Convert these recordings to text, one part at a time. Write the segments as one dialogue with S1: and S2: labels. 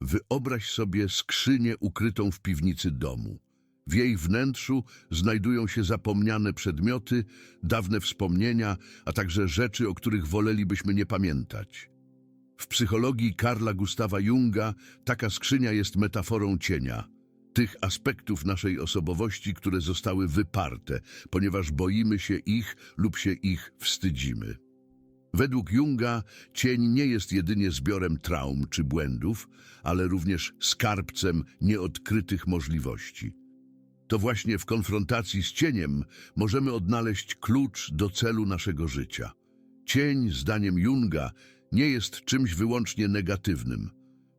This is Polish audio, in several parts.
S1: Wyobraź sobie skrzynię ukrytą w piwnicy domu. W jej wnętrzu znajdują się zapomniane przedmioty, dawne wspomnienia, a także rzeczy, o których wolelibyśmy nie pamiętać. W psychologii Karla Gustawa Junga taka skrzynia jest metaforą cienia, tych aspektów naszej osobowości, które zostały wyparte, ponieważ boimy się ich lub się ich wstydzimy. Według Junga cień nie jest jedynie zbiorem traum czy błędów, ale również skarbcem nieodkrytych możliwości. To właśnie w konfrontacji z cieniem możemy odnaleźć klucz do celu naszego życia. Cień, zdaniem Junga, nie jest czymś wyłącznie negatywnym.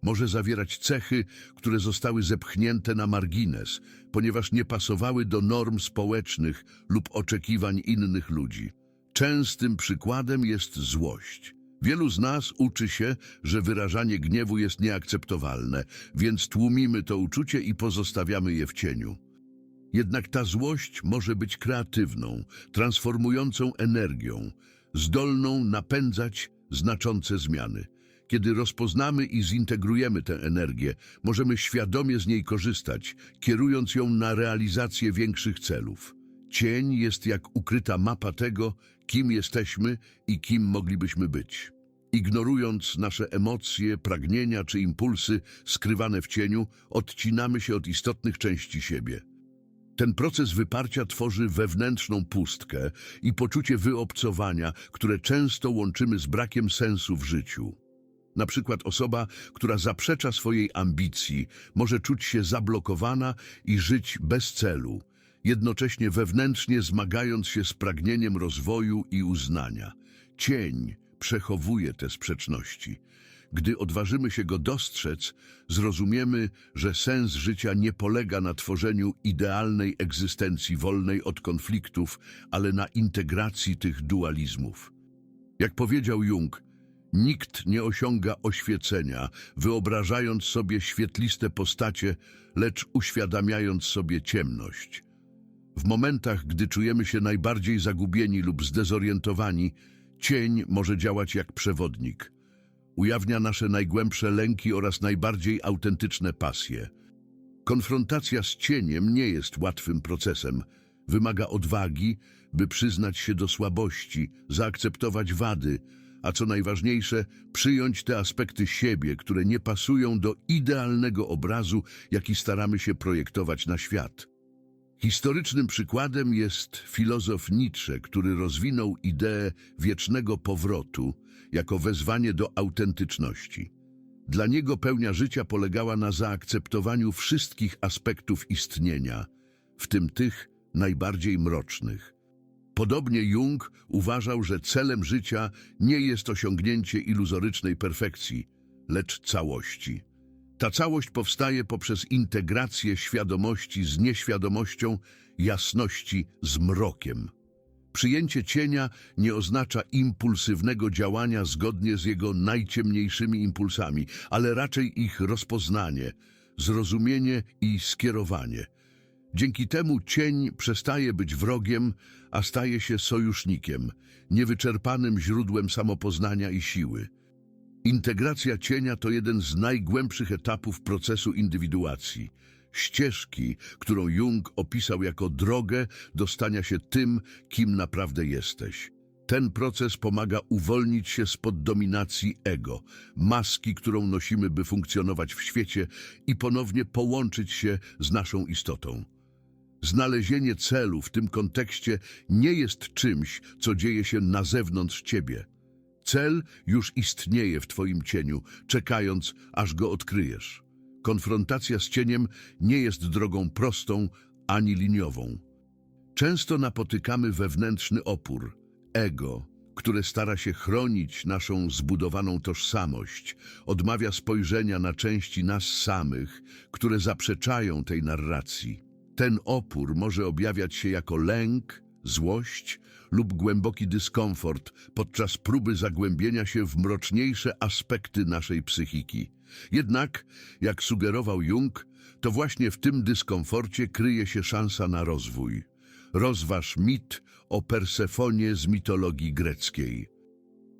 S1: Może zawierać cechy, które zostały zepchnięte na margines, ponieważ nie pasowały do norm społecznych lub oczekiwań innych ludzi. Częstym przykładem jest złość. Wielu z nas uczy się, że wyrażanie gniewu jest nieakceptowalne, więc tłumimy to uczucie i pozostawiamy je w cieniu. Jednak ta złość może być kreatywną, transformującą energią, zdolną napędzać znaczące zmiany. Kiedy rozpoznamy i zintegrujemy tę energię, możemy świadomie z niej korzystać, kierując ją na realizację większych celów. Cień jest jak ukryta mapa tego, kim jesteśmy i kim moglibyśmy być. Ignorując nasze emocje, pragnienia czy impulsy skrywane w cieniu, odcinamy się od istotnych części siebie. Ten proces wyparcia tworzy wewnętrzną pustkę i poczucie wyobcowania, które często łączymy z brakiem sensu w życiu. Na przykład osoba, która zaprzecza swojej ambicji, może czuć się zablokowana i żyć bez celu, jednocześnie wewnętrznie zmagając się z pragnieniem rozwoju i uznania. Cień przechowuje te sprzeczności. Gdy odważymy się go dostrzec, zrozumiemy, że sens życia nie polega na tworzeniu idealnej egzystencji wolnej od konfliktów, ale na integracji tych dualizmów. Jak powiedział Jung, nikt nie osiąga oświecenia, wyobrażając sobie świetliste postacie, lecz uświadamiając sobie ciemność. W momentach, gdy czujemy się najbardziej zagubieni lub zdezorientowani, cień może działać jak przewodnik. Ujawnia nasze najgłębsze lęki oraz najbardziej autentyczne pasje. Konfrontacja z cieniem nie jest łatwym procesem. Wymaga odwagi, by przyznać się do słabości, zaakceptować wady, a co najważniejsze, przyjąć te aspekty siebie, które nie pasują do idealnego obrazu, jaki staramy się projektować na świat. Historycznym przykładem jest filozof Nietzsche, który rozwinął ideę wiecznego powrotu jako wezwanie do autentyczności. Dla niego pełnia życia polegała na zaakceptowaniu wszystkich aspektów istnienia, w tym tych najbardziej mrocznych. Podobnie Jung uważał, że celem życia nie jest osiągnięcie iluzorycznej perfekcji, lecz całości. Ta całość powstaje poprzez integrację świadomości z nieświadomością, jasności z mrokiem. Przyjęcie cienia nie oznacza impulsywnego działania zgodnie z jego najciemniejszymi impulsami, ale raczej ich rozpoznanie, zrozumienie i skierowanie. Dzięki temu cień przestaje być wrogiem, a staje się sojusznikiem, niewyczerpanym źródłem samopoznania i siły. Integracja cienia to jeden z najgłębszych etapów procesu indywiduacji. Ścieżki, którą Jung opisał jako drogę do stania się tym, kim naprawdę jesteś. Ten proces pomaga uwolnić się spod dominacji ego, maski, którą nosimy, by funkcjonować w świecie i ponownie połączyć się z naszą istotą. Znalezienie celu w tym kontekście nie jest czymś, co dzieje się na zewnątrz ciebie. Cel już istnieje w Twoim cieniu, czekając, aż go odkryjesz. Konfrontacja z cieniem nie jest drogą prostą ani liniową. Często napotykamy wewnętrzny opór, ego, które stara się chronić naszą zbudowaną tożsamość, odmawia spojrzenia na części nas samych, które zaprzeczają tej narracji. Ten opór może objawiać się jako lęk, złość lub głęboki dyskomfort podczas próby zagłębienia się w mroczniejsze aspekty naszej psychiki. Jednak, jak sugerował Jung, to właśnie w tym dyskomforcie kryje się szansa na rozwój. Rozważ mit o Persefonie z mitologii greckiej.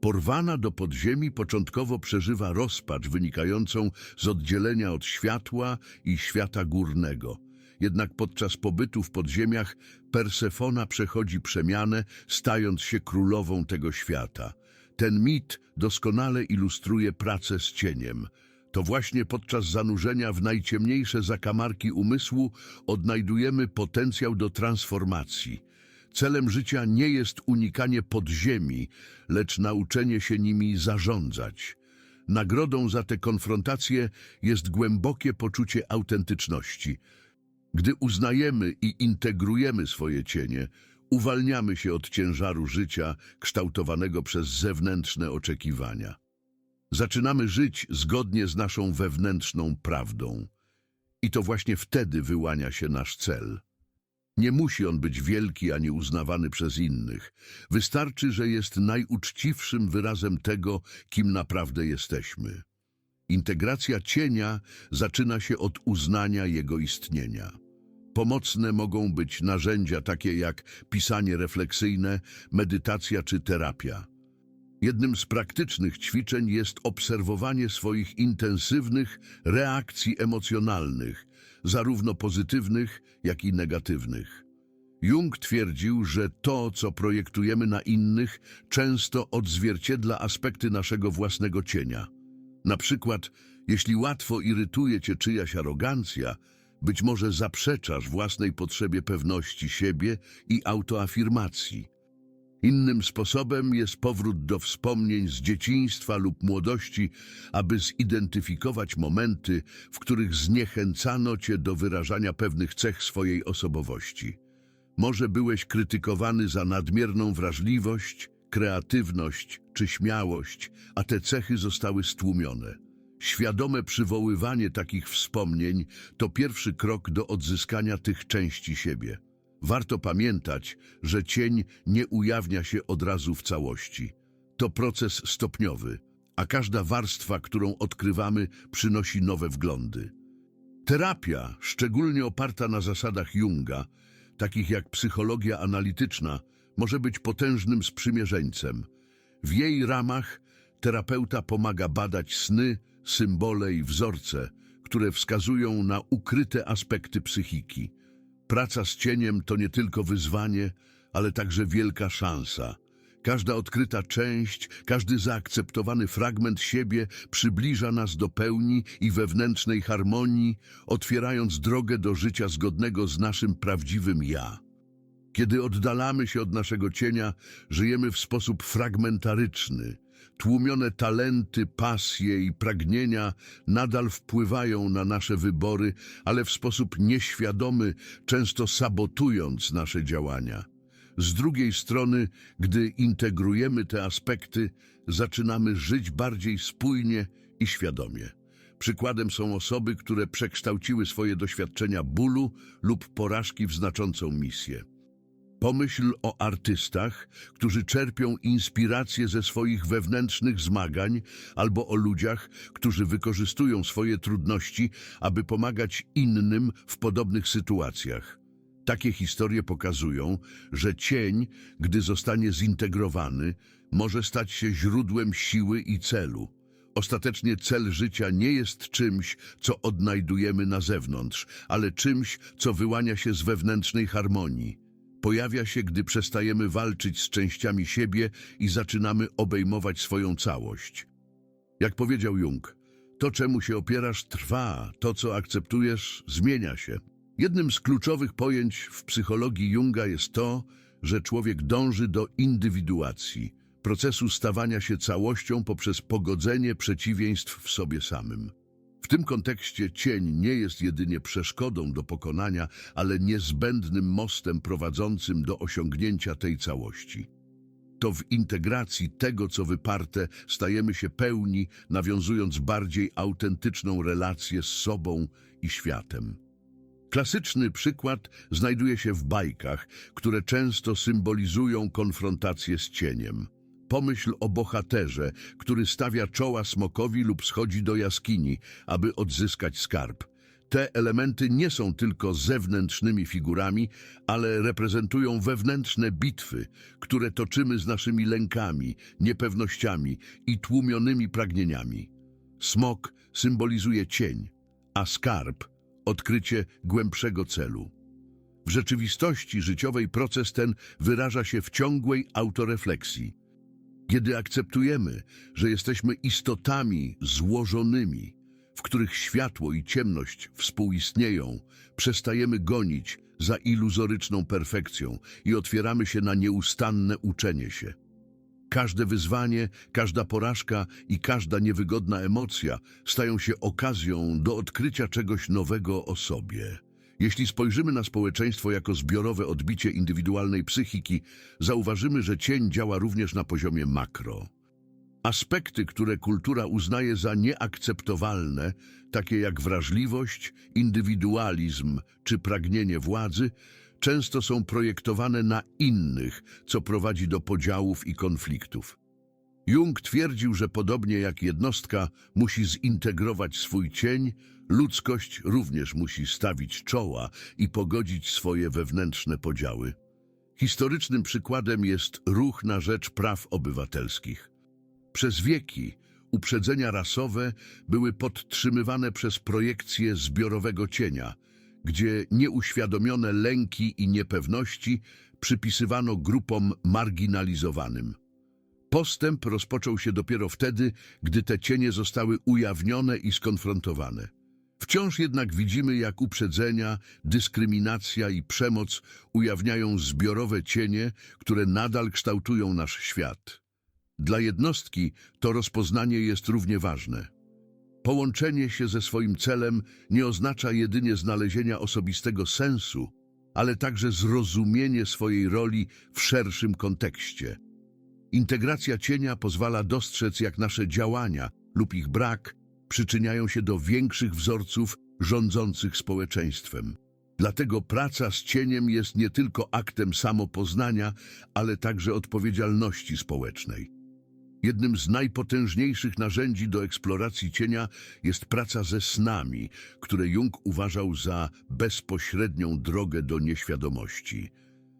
S1: Porwana do podziemi początkowo przeżywa rozpacz wynikającą z oddzielenia od światła i świata górnego. Jednak podczas pobytu w podziemiach Persefona przechodzi przemianę, stając się królową tego świata. Ten mit doskonale ilustruje pracę z cieniem. To właśnie podczas zanurzenia w najciemniejsze zakamarki umysłu odnajdujemy potencjał do transformacji. Celem życia nie jest unikanie podziemi, lecz nauczenie się nimi zarządzać. Nagrodą za tę konfrontację jest głębokie poczucie autentyczności. Gdy uznajemy i integrujemy swoje cienie, uwalniamy się od ciężaru życia kształtowanego przez zewnętrzne oczekiwania. Zaczynamy żyć zgodnie z naszą wewnętrzną prawdą. I to właśnie wtedy wyłania się nasz cel. Nie musi on być wielki ani uznawany przez innych. Wystarczy, że jest najuczciwszym wyrazem tego, kim naprawdę jesteśmy. Integracja cienia zaczyna się od uznania jego istnienia. Pomocne mogą być narzędzia takie jak pisanie refleksyjne, medytacja czy terapia. Jednym z praktycznych ćwiczeń jest obserwowanie swoich intensywnych reakcji emocjonalnych, zarówno pozytywnych, jak i negatywnych. Jung twierdził, że to, co projektujemy na innych, często odzwierciedla aspekty naszego własnego cienia. Na przykład, jeśli łatwo irytuje cię czyjaś arogancja, być może zaprzeczasz własnej potrzebie pewności siebie i autoafirmacji. Innym sposobem jest powrót do wspomnień z dzieciństwa lub młodości, aby zidentyfikować momenty, w których zniechęcano cię do wyrażania pewnych cech swojej osobowości. Może byłeś krytykowany za nadmierną wrażliwość, kreatywność czy śmiałość, a te cechy zostały stłumione. Świadome przywoływanie takich wspomnień to pierwszy krok do odzyskania tych części siebie. Warto pamiętać, że cień nie ujawnia się od razu w całości. To proces stopniowy, a każda warstwa, którą odkrywamy, przynosi nowe wglądy. Terapia, szczególnie oparta na zasadach Junga, takich jak psychologia analityczna, może być potężnym sprzymierzeńcem. W jej ramach terapeuta pomaga badać sny, symbole i wzorce, które wskazują na ukryte aspekty psychiki. Praca z cieniem to nie tylko wyzwanie, ale także wielka szansa. Każda odkryta część, każdy zaakceptowany fragment siebie przybliża nas do pełni i wewnętrznej harmonii, otwierając drogę do życia zgodnego z naszym prawdziwym ja. Kiedy oddalamy się od naszego cienia, żyjemy w sposób fragmentaryczny. Tłumione talenty, pasje i pragnienia nadal wpływają na nasze wybory, ale w sposób nieświadomy, często sabotując nasze działania. Z drugiej strony, gdy integrujemy te aspekty, zaczynamy żyć bardziej spójnie i świadomie. Przykładem są osoby, które przekształciły swoje doświadczenia bólu lub porażki w znaczącą misję. Pomyśl o artystach, którzy czerpią inspirację ze swoich wewnętrznych zmagań, albo o ludziach, którzy wykorzystują swoje trudności, aby pomagać innym w podobnych sytuacjach. Takie historie pokazują, że cień, gdy zostanie zintegrowany, może stać się źródłem siły i celu. Ostatecznie cel życia nie jest czymś, co odnajdujemy na zewnątrz, ale czymś, co wyłania się z wewnętrznej harmonii. Pojawia się, gdy przestajemy walczyć z częściami siebie i zaczynamy obejmować swoją całość. Jak powiedział Jung, to czemu się opierasz trwa, to co akceptujesz zmienia się. Jednym z kluczowych pojęć w psychologii Junga jest to, że człowiek dąży do indywiduacji, procesu stawania się całością poprzez pogodzenie przeciwieństw w sobie samym. W tym kontekście cień nie jest jedynie przeszkodą do pokonania, ale niezbędnym mostem prowadzącym do osiągnięcia tej całości. To w integracji tego, co wyparte, stajemy się pełni, nawiązując bardziej autentyczną relację z sobą i światem. Klasyczny przykład znajduje się w bajkach, które często symbolizują konfrontację z cieniem. Pomyśl o bohaterze, który stawia czoła smokowi lub schodzi do jaskini, aby odzyskać skarb. Te elementy nie są tylko zewnętrznymi figurami, ale reprezentują wewnętrzne bitwy, które toczymy z naszymi lękami, niepewnościami i tłumionymi pragnieniami. Smok symbolizuje cień, a skarb odkrycie głębszego celu. W rzeczywistości życiowej proces ten wyraża się w ciągłej autorefleksji. Kiedy akceptujemy, że jesteśmy istotami złożonymi, w których światło i ciemność współistnieją, przestajemy gonić za iluzoryczną perfekcją i otwieramy się na nieustanne uczenie się. Każde wyzwanie, każda porażka i każda niewygodna emocja stają się okazją do odkrycia czegoś nowego o sobie. Jeśli spojrzymy na społeczeństwo jako zbiorowe odbicie indywidualnej psychiki, zauważymy, że cień działa również na poziomie makro. Aspekty, które kultura uznaje za nieakceptowalne, takie jak wrażliwość, indywidualizm czy pragnienie władzy, często są projektowane na innych, co prowadzi do podziałów i konfliktów. Jung twierdził, że podobnie jak jednostka musi zintegrować swój cień, ludzkość również musi stawić czoła i pogodzić swoje wewnętrzne podziały. Historycznym przykładem jest ruch na rzecz praw obywatelskich. Przez wieki uprzedzenia rasowe były podtrzymywane przez projekcję zbiorowego cienia, gdzie nieuświadomione lęki i niepewności przypisywano grupom marginalizowanym. Postęp rozpoczął się dopiero wtedy, gdy te cienie zostały ujawnione i skonfrontowane. Wciąż jednak widzimy, jak uprzedzenia, dyskryminacja i przemoc ujawniają zbiorowe cienie, które nadal kształtują nasz świat. Dla jednostki to rozpoznanie jest równie ważne. Połączenie się ze swoim celem nie oznacza jedynie znalezienia osobistego sensu, ale także zrozumienie swojej roli w szerszym kontekście. Integracja cienia pozwala dostrzec, jak nasze działania lub ich brak przyczyniają się do większych wzorców rządzących społeczeństwem. Dlatego praca z cieniem jest nie tylko aktem samopoznania, ale także odpowiedzialności społecznej. Jednym z najpotężniejszych narzędzi do eksploracji cienia jest praca ze snami, które Jung uważał za bezpośrednią drogę do nieświadomości.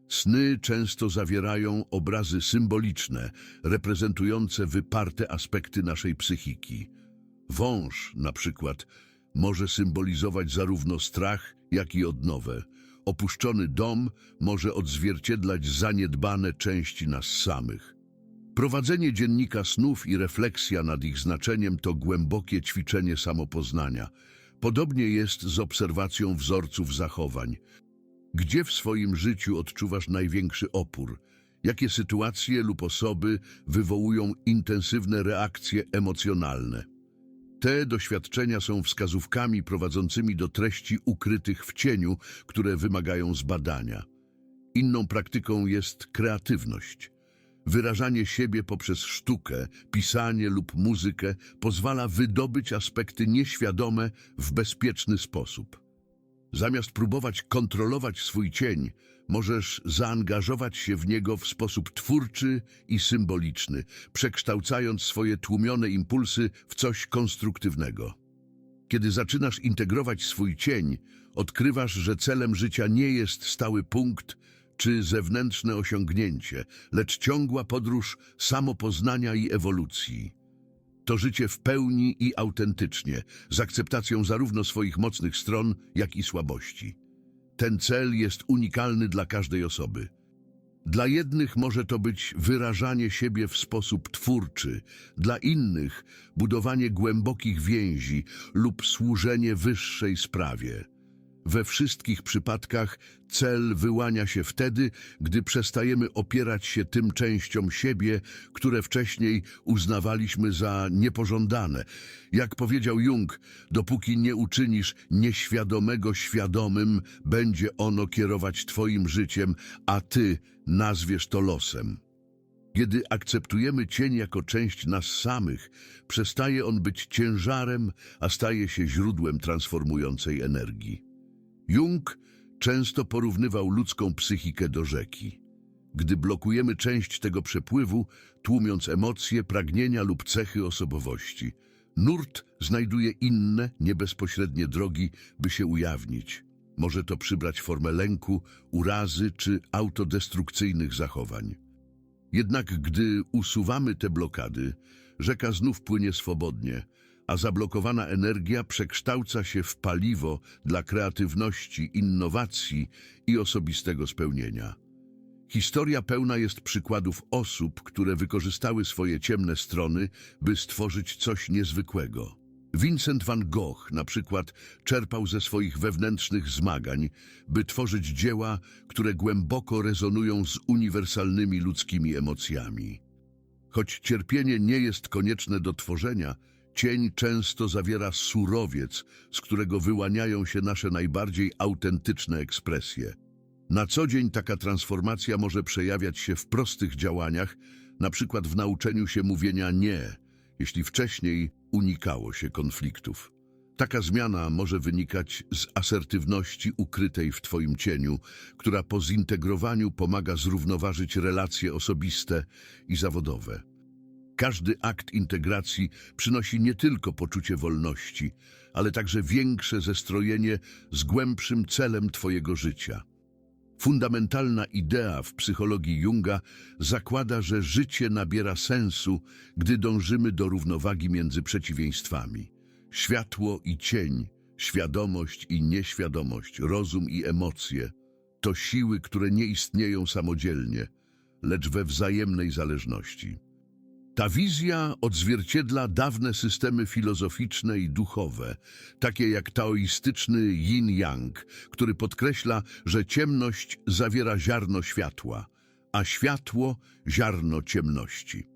S1: Sny często zawierają obrazy symboliczne, reprezentujące wyparte aspekty naszej psychiki. Wąż, na przykład, może symbolizować zarówno strach, jak i odnowę. Opuszczony dom może odzwierciedlać zaniedbane części nas samych. Prowadzenie dziennika snów i refleksja nad ich znaczeniem to głębokie ćwiczenie samopoznania. Podobnie jest z obserwacją wzorców zachowań. Gdzie w swoim życiu odczuwasz największy opór? Jakie sytuacje lub osoby wywołują intensywne reakcje emocjonalne? Te doświadczenia są wskazówkami prowadzącymi do treści ukrytych w cieniu, które wymagają zbadania. Inną praktyką jest kreatywność. Wyrażanie siebie poprzez sztukę, pisanie lub muzykę pozwala wydobyć aspekty nieświadome w bezpieczny sposób. Zamiast próbować kontrolować swój cień, możesz zaangażować się w niego w sposób twórczy i symboliczny, przekształcając swoje tłumione impulsy w coś konstruktywnego. Kiedy zaczynasz integrować swój cień, odkrywasz, że celem życia nie jest stały punkt czy zewnętrzne osiągnięcie, lecz ciągła podróż samopoznania i ewolucji. To życie w pełni i autentycznie, z akceptacją zarówno swoich mocnych stron, jak i słabości. Ten cel jest unikalny dla każdej osoby. Dla jednych może to być wyrażanie siebie w sposób twórczy, dla innych budowanie głębokich więzi lub służenie wyższej sprawie. We wszystkich przypadkach cel wyłania się wtedy, gdy przestajemy opierać się tym częściom siebie, które wcześniej uznawaliśmy za niepożądane. Jak powiedział Jung, dopóki nie uczynisz nieświadomego świadomym, będzie ono kierować Twoim życiem, a Ty nazwiesz to losem. Kiedy akceptujemy cień jako część nas samych, przestaje on być ciężarem, a staje się źródłem transformującej energii. Jung często porównywał ludzką psychikę do rzeki. Gdy blokujemy część tego przepływu, tłumiąc emocje, pragnienia lub cechy osobowości, Nurt znajduje inne, niebezpośrednie drogi, by się ujawnić. Może to przybrać formę lęku, urazy czy autodestrukcyjnych zachowań. Jednak gdy usuwamy te blokady, rzeka znów płynie swobodnie, a zablokowana energia przekształca się w paliwo dla kreatywności, innowacji i osobistego spełnienia. Historia pełna jest przykładów osób, które wykorzystały swoje ciemne strony, by stworzyć coś niezwykłego. Vincent van Gogh na przykład czerpał ze swoich wewnętrznych zmagań, by tworzyć dzieła, które głęboko rezonują z uniwersalnymi ludzkimi emocjami. Choć cierpienie nie jest konieczne do tworzenia, cień często zawiera surowiec, z którego wyłaniają się nasze najbardziej autentyczne ekspresje. Na co dzień taka transformacja może przejawiać się w prostych działaniach, na przykład w nauczeniu się mówienia nie, jeśli wcześniej unikało się konfliktów. Taka zmiana może wynikać z asertywności ukrytej w Twoim cieniu, która po zintegrowaniu pomaga zrównoważyć relacje osobiste i zawodowe. Każdy akt integracji przynosi nie tylko poczucie wolności, ale także większe zestrojenie z głębszym celem Twojego życia. Fundamentalna idea w psychologii Junga zakłada, że życie nabiera sensu, gdy dążymy do równowagi między przeciwieństwami. Światło i cień, świadomość i nieświadomość, rozum i emocje to siły, które nie istnieją samodzielnie, lecz we wzajemnej zależności. Ta wizja odzwierciedla dawne systemy filozoficzne i duchowe, takie jak taoistyczny yin-yang, który podkreśla, że ciemność zawiera ziarno światła, a światło ziarno ciemności.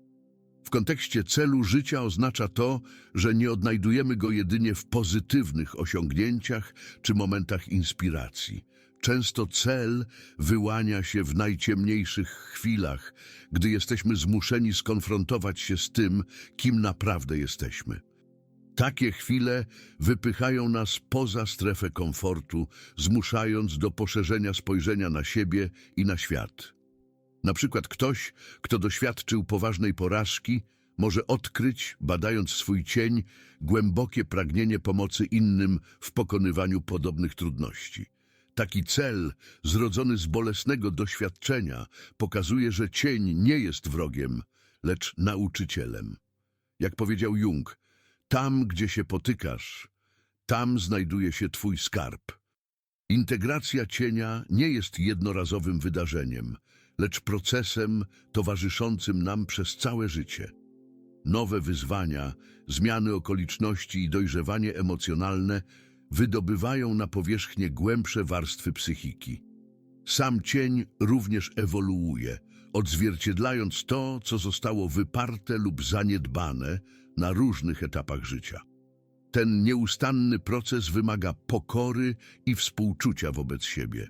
S1: W kontekście celu życia oznacza to, że nie odnajdujemy go jedynie w pozytywnych osiągnięciach czy momentach inspiracji. Często cel wyłania się w najciemniejszych chwilach, gdy jesteśmy zmuszeni skonfrontować się z tym, kim naprawdę jesteśmy. Takie chwile wypychają nas poza strefę komfortu, zmuszając do poszerzenia spojrzenia na siebie i na świat. Na przykład ktoś, kto doświadczył poważnej porażki, może odkryć, badając swój cień, głębokie pragnienie pomocy innym w pokonywaniu podobnych trudności. Taki cel, zrodzony z bolesnego doświadczenia, pokazuje, że cień nie jest wrogiem, lecz nauczycielem. Jak powiedział Jung, tam, gdzie się potykasz, tam znajduje się twój skarb. Integracja cienia nie jest jednorazowym wydarzeniem, lecz procesem towarzyszącym nam przez całe życie. Nowe wyzwania, zmiany okoliczności i dojrzewanie emocjonalne wydobywają na powierzchnię głębsze warstwy psychiki. Sam cień również ewoluuje, odzwierciedlając to, co zostało wyparte lub zaniedbane na różnych etapach życia. Ten nieustanny proces wymaga pokory i współczucia wobec siebie.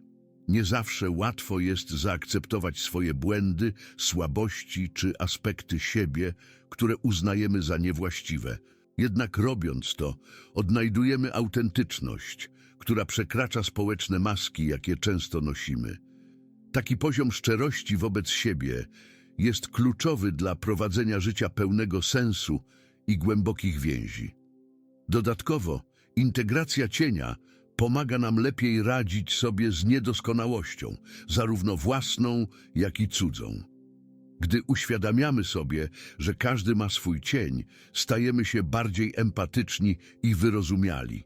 S1: Nie zawsze łatwo jest zaakceptować swoje błędy, słabości czy aspekty siebie, które uznajemy za niewłaściwe. Jednak robiąc to, odnajdujemy autentyczność, która przekracza społeczne maski, jakie często nosimy. Taki poziom szczerości wobec siebie jest kluczowy dla prowadzenia życia pełnego sensu i głębokich więzi. Dodatkowo, integracja cienia pomaga nam lepiej radzić sobie z niedoskonałością, zarówno własną, jak i cudzą. Gdy uświadamiamy sobie, że każdy ma swój cień, stajemy się bardziej empatyczni i wyrozumiali.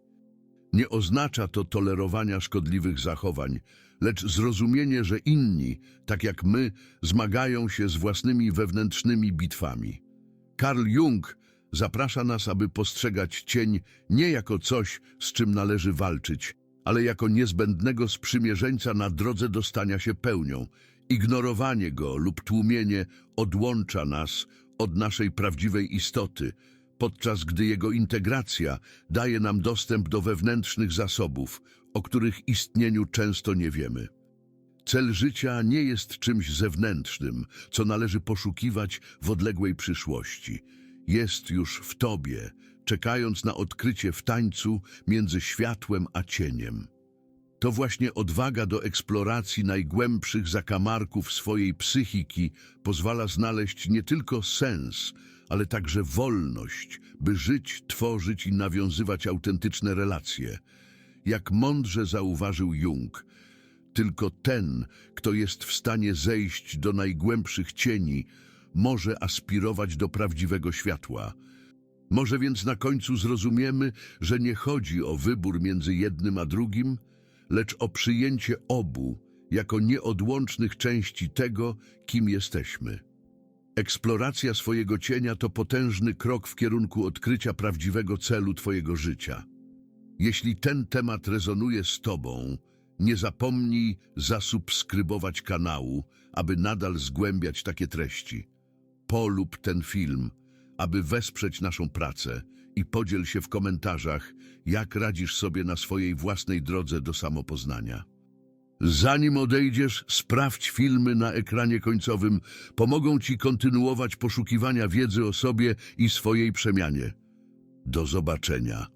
S1: Nie oznacza to tolerowania szkodliwych zachowań, lecz zrozumienie, że inni, tak jak my, zmagają się z własnymi wewnętrznymi bitwami. Carl Jung zaprasza nas, aby postrzegać cień nie jako coś, z czym należy walczyć, ale jako niezbędnego sprzymierzeńca na drodze do stania się pełnią. Ignorowanie go lub tłumienie odłącza nas od naszej prawdziwej istoty, podczas gdy jego integracja daje nam dostęp do wewnętrznych zasobów, o których istnieniu często nie wiemy. Cel życia nie jest czymś zewnętrznym, co należy poszukiwać w odległej przyszłości. Jest już w tobie, czekając na odkrycie w tańcu między światłem a cieniem. To właśnie odwaga do eksploracji najgłębszych zakamarków swojej psychiki pozwala znaleźć nie tylko sens, ale także wolność, by żyć, tworzyć i nawiązywać autentyczne relacje. Jak mądrze zauważył Jung, tylko ten, kto jest w stanie zejść do najgłębszych cieni, może aspirować do prawdziwego światła. Może więc na końcu zrozumiemy, że nie chodzi o wybór między jednym a drugim, lecz o przyjęcie obu jako nieodłącznych części tego, kim jesteśmy. Eksploracja swojego cienia to potężny krok w kierunku odkrycia prawdziwego celu Twojego życia. Jeśli ten temat rezonuje z Tobą, nie zapomnij zasubskrybować kanału, aby nadal zgłębiać takie treści. Polub ten film, aby wesprzeć naszą pracę i podziel się w komentarzach, jak radzisz sobie na swojej własnej drodze do samopoznania. Zanim odejdziesz, sprawdź filmy na ekranie końcowym. Pomogą Ci kontynuować poszukiwania wiedzy o sobie i swojej przemianie. Do zobaczenia.